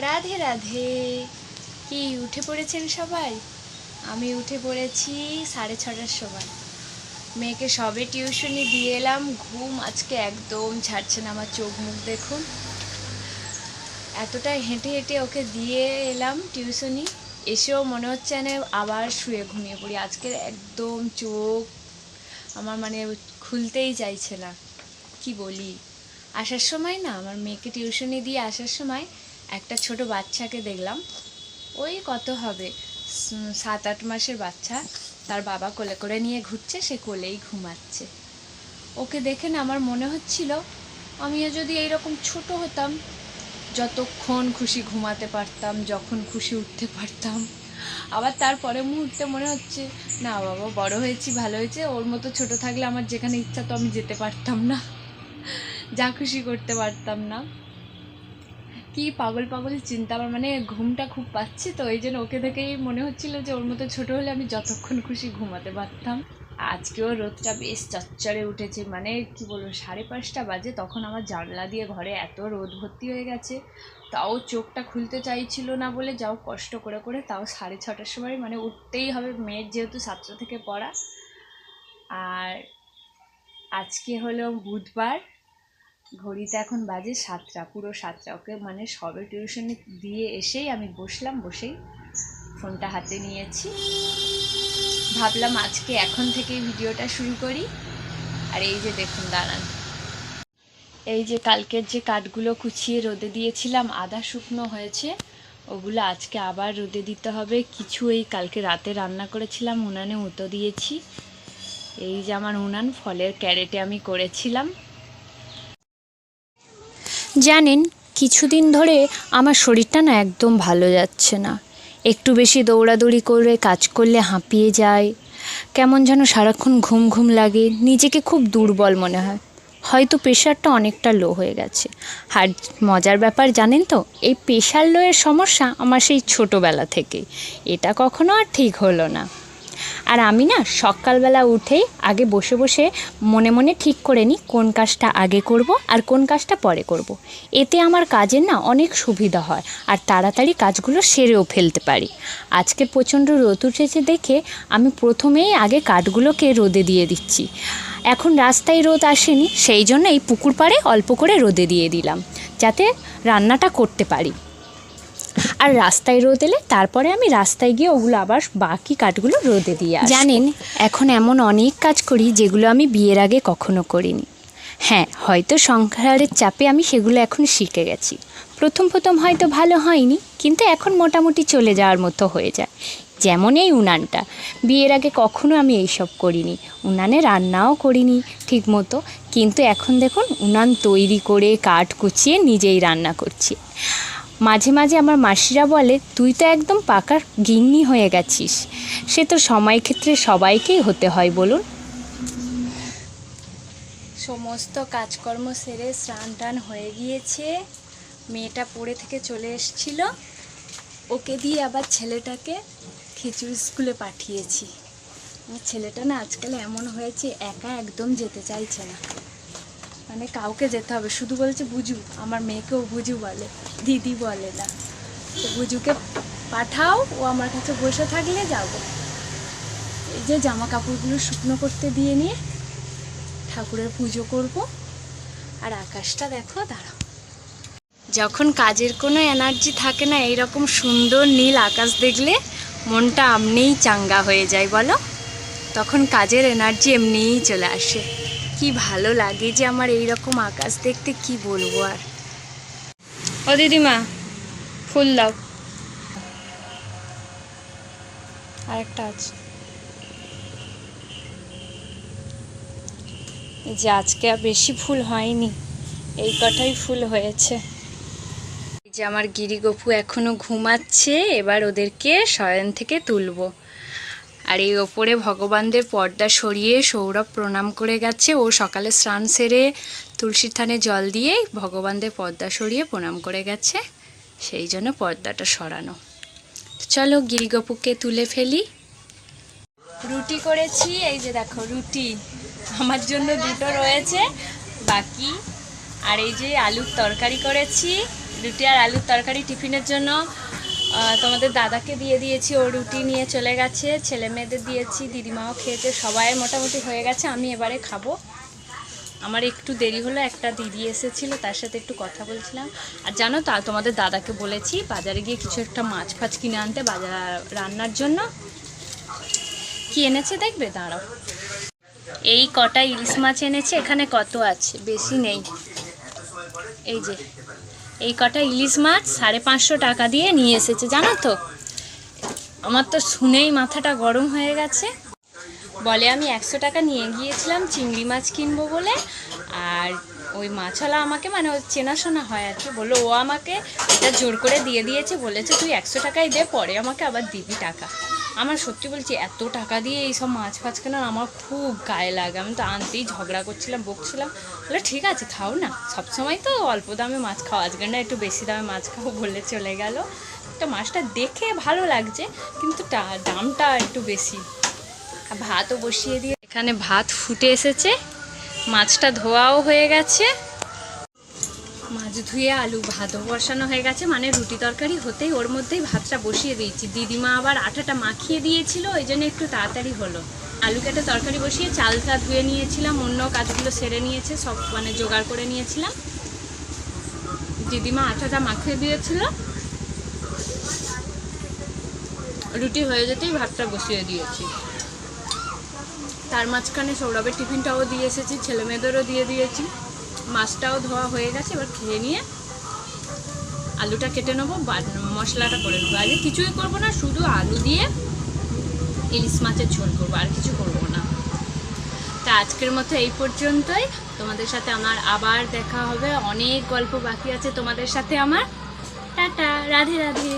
রাধে রাধে। কি, উঠে পড়েছেন সবাই? আমি উঠে পড়েছি সাড়ে ছটার সময়। মেয়েকে সবে টিউশনি দিয়ে এলাম। ঘুম আজকে একদম ছাড়ছে না আমার চোখ মুখ দেখুন। এতটা হেঁটে হেঁটে ওকে দিয়ে এলাম টিউশনি। এসেও মনে হচ্ছে না আবার শুয়ে ঘুমিয়ে পড়ি। আজকের একদম চোখ আমার মানে খুলতেই চাইছে না। কি বলি? আসার সময় না, আমার মেয়েকে টিউশনি দিয়ে আসার সময় একটা ছোট বাচ্চাকে দেখলাম। ওই কত হবে? সাত আট মাসের বাচ্চা। তার বাবা কোলে করে নিয়ে ঘুরছে, সে কোলেই ঘুমাচ্ছে। ওকে দেখে না আমার মনে হচ্ছিল, আমিও যদি এইরকম ছোট হতাম, যতক্ষণ খুশি ঘুমাতে পারতাম, যখন খুশি উঠতে পারতাম। আবার তারপরে মুহূর্তে মনে হচ্ছে, না বাবা, বড় হয়েছি, ভালো হয়েছে, ওর মতো ছোট থাকলে আমার যেখানে ইচ্ছা তো আমি যেতে পারতাম না। যা খুশি করতে পারতাম না। কি পাগল পাগল চিন্তা, আমার মানে ঘুমটা খুব পাচ্ছি তো, এই জন্য ওকে দেখেই মনে হচ্ছিল যে ওর মতো ছোট হলে আমি যতক্ষণ খুশি ঘুমাতে পারতাম। আজকেও রোদটা বেশ চচ্চড়ে উঠেছে মানে কি বলব, সাড়ে পাঁচটা বাজে, তখন আমার জানলা দিয়ে ঘরে এত রোদ ভর্তি হয়ে গেছে, তাও চোখটা খুলতে চাইছিল না বলে, যাও কষ্ট করে করে তাও সাড়ে ছটার সময় মানে উঠতেই হবে, মেয়ের যেহেতু সাতটা থেকে পড়া। আর আজকে হলো বুধবার ঘড়িতে এখন বাজে সাতটা, পুরো সাতটা। ওকে মানে সবে টিউশনি দিয়ে এসেই আমি বসলাম, বসেই ফোনটা হাতে নিয়েছি। ভাবলাম আজকে এখন থেকেই ভিডিওটা শুরু করি। আর এই যে দেখুন, দাঁড়ান। এই যে কালকের যে কাঠগুলো কুচিয়ে রোদে দিয়েছিলাম আধা শুকনো হয়েছে, ওগুলো আজকে আবার রোদে দিতে হবে। কিছু এই কালকে রাতে রান্না করেছিলাম, উনানে উতো দিয়েছি। এই যে আমার উনান, ফলের ক্যারেটে আমি করেছিলাম। জানেন, কিছুদিন ধরে আমার শরীরটা না একদম ভালো যাচ্ছে না। একটু বেশি দৌড়াদৌড়ি করে কাজ করলে হাঁপিয়ে যায়। কেমন যেন সারাক্ষণ ঘুম ঘুম লাগে, নিজেকে খুব দুর্বল মনে হয়। হয়তো প্রেশারটা অনেকটা লো হয়ে গেছে। আর মজার ব্যাপার জানেন তো, এই প্রেশার লোয়ের সমস্যা আমার সেই ছোটোবেলা থেকে। এটা কখনো আর ঠিক হলো না। আর আমি না সকালবেলা উঠেই আগে বসে বসে মনে মনে ঠিক করে নিই কোন কাজটা আগে করব আর কোন কাজটা পরে করব। এতে আমার কাজের না অনেক সুবিধা হয় আর তাড়াতাড়ি কাজগুলো সেরেও ফেলতে পারি। আজকে প্রচণ্ড রোদ উঠেছে দেখে আমি প্রথমেই আগে কাঠগুলোকে রোদে দিয়ে দিচ্ছি। এখন রাস্তায় রোদ আসেনি, সেই জন্য এই পুকুর পাড়ে অল্প করে রোদে দিয়ে দিলাম, যাতে রান্নাটা করতে পারি। আর রাস্তায় রোদ এলে তারপরে আমি রাস্তায় গিয়ে ওগুলো আবার বাকি কাঠগুলো রোদে দিয়ে জানেন, এখন এমন অনেক কাজ করি যেগুলো আমি বিয়ের আগে কখনো করিনি। হ্যাঁ হয়তো সংসারের চাপে আমি সেগুলো এখন শিখে গেছি। প্রথম প্রথম হয়তো ভালো হয়নি, কিন্তু এখন মোটামুটি চলে যাওয়ার মতো হয়ে যায়। যেমন এই উনানটা। বিয়ের আগে কখনো আমি এইসব করিনি। উনানে রান্নাও করিনি ঠিক মতো কিন্তু এখন দেখুন, উনান তৈরি করে কাঠ কুচিয়ে নিজেই রান্না করছি। মাঝে মাঝে আমার মাসিরা বলে, তুই তো একদম পাকার গিন্নি হয়ে গেছিস। সে তো সময় ক্ষেত্রে সবাইকেই হতে হয়, বলুন। সমস্ত কাজকর্ম সেরে স্নান টান হয়ে গিয়েছে। মেয়েটা পড়ে থেকে চলে এসছিল। ওকে দিয়ে আবার ছেলেটাকে খিচুড়ি স্কুলে পাঠিয়েছি। আমার ছেলেটা না আজকাল এমন হয়েছে, একা একদম যেতে চাইছে না। মানে কাউকে যেতে হবে। শুধু বলছে বুঝু আমার মেয়েকেও বুঝু বলে, দিদি বলে না। তো বুঝুকে পাঠাও, ও আমার কাছে বসে থাকলে যাব। এই যে জামা কাপড়গুলো শুকনো করতে দিয়ে নিয়ে ঠাকুরের পুজো করব। আর আকাশটা দেখো, দাঁড়াও। যখন কাজের কোনো এনার্জি থাকে না, এইরকম সুন্দর নীল আকাশ দেখলে মনটা এমনিই চাঙ্গা হয়ে যায়, বলো? তখন কাজের এনার্জি এমনিই চলে আসে। কি ভালো লাগে যে আমার এই রকম আকাশ দেখতে, কি বলব আর? ও দিদিমা, ফুল দাও। আরেকটা আছে। যে আজকে আর বেশি ফুল হয়নি, এই কটাই ফুল হয়েছে। যে আমার গিরিগপু এখনও ঘুমাচ্ছে, এবার ওদেরকে শয়ন থেকে তুলবো। আর এই ওপরে ভগবানদের পর্দা সরিয়ে সৌরভ প্রণাম করে গেছে। ও সকালে স্নান সেরে তুলসীর থানে জল দিয়ে ভগবানদের পর্দা সরিয়ে প্রণাম করে গেছে। সেই জন্য পর্দাটা সরানো। চলো গিরিগপুকে তুলে ফেলি। রুটি করেছি। এই যে দেখো রুটি। আমার জন্য দুটো রয়েছে। বাকি আর এই যে আলুর তরকারি করেছি। রুটি আর আলুর তরকারি টিফিনের জন্য তোমাদের দাদাকে দিয়ে দিয়েছি, ও রুটি নিয়ে চলে গেছে, ছেলে মেয়েদের দিয়েছি, দিদিমাও খেয়েছে, সবাই মোটামুটি হয়ে গেছে, আমি এবারে খাব। আমার একটু দেরি হলো, একটা দিদি এসেছিল, তার সাথে একটু কথা বলছিলাম। আর জানো তা তোমাদের দাদাকে বলেছি, বাজারে গিয়ে কিছু একটা মাছ ফাছ কিনে আনতে, বাজার রান্নার জন্য। কি এনেছে দেখবে? দাঁড়াও। এই কটা ইলিশ মাছ এনেছে, এখানে কত আছে? বেশি নেই। এই যে এই কটা ইলিশ মাছ সাড়ে পাঁচশো টাকা দিয়ে নিয়ে এসেছে, জানো তো? আমার তো শুনেই মাথাটা গরম হয়ে গেছে। বলে, আমি একশো টাকা নিয়ে গিয়েছিলাম চিংড়ি মাছ কিনবো বলে, আর ওই মাছওয়ালা আমাকে মানে ওর চেনাশোনা হয় আর কি, বলল, ও আমাকে এটা জোর করে দিয়ে দিয়েছে, বলেছে, তুই একশো টাকাই দে, পরে আমাকে আবার দিবি টাকা। আমার সত্যি বলছি, এত টাকা দিয়ে এইসব মাছ ফাছ কেনার আমার খুব গায়ে লাগে। আমি তো আনতেই ঝগড়া করছিলাম, বকছিলাম। বলে ঠিক আছে, খাও না। সবসময় তো অল্প দামে মাছ খাও আজকে না একটু বেশি দামে মাছ খাও বলে চলে গেল। একটা মাছটা দেখে ভালো লাগছে, কিন্তু দামটা একটু বেশি। ভাতও বসিয়ে দিয়ে এখানে ভাত ফুটে এসেছে। মাছটা ধোয়াও হয়ে গেছে। মাছ ধুয়ে আলু ভাতও বসানো হয়ে গেছে। মানে রুটি তরকারি হতেই ওর মধ্যেই ভাতটা বসিয়ে দিয়েছি। দিদিমা আবার আটাটা মাখিয়ে দিয়েছিল, ওই জন্য একটু তাড়াতাড়ি হলো। আলু কেটে তরকারি বসিয়ে চাল চালটা ধুয়ে নিয়েছিলাম, অন্য কাজগুলো সেরে নিয়েছে, সব মানে জোগাড় করে নিয়েছিলাম। দিদিমা আটাটা মাখিয়ে দিয়েছিল। রুটি হয়ে যেতেই ভাতটা বসিয়ে দিয়েছি। তার মাঝখানে সৌরভের টিফিনটাও দিয়ে এসেছি ছেলে মেয়েদেরও দিয়ে দিয়েছি। মাছটাও ধোয়া হয়ে গেছে, এবার খেয়ে নিয়ে আলুটা কেটে নেব মশলাটা করে নেব। আজকে কিছুই করব না, শুধু আলু দিয়ে ইলিশ মাছের ঝোল করব, আর কিছু করব না। তা আজকের মতো এই পর্যন্তই। তোমাদের সাথে আমার আবার দেখা হবে, অনেক গল্প বাকি আছে তোমাদের সাথে আমার। টাটা, রাধে রাধে।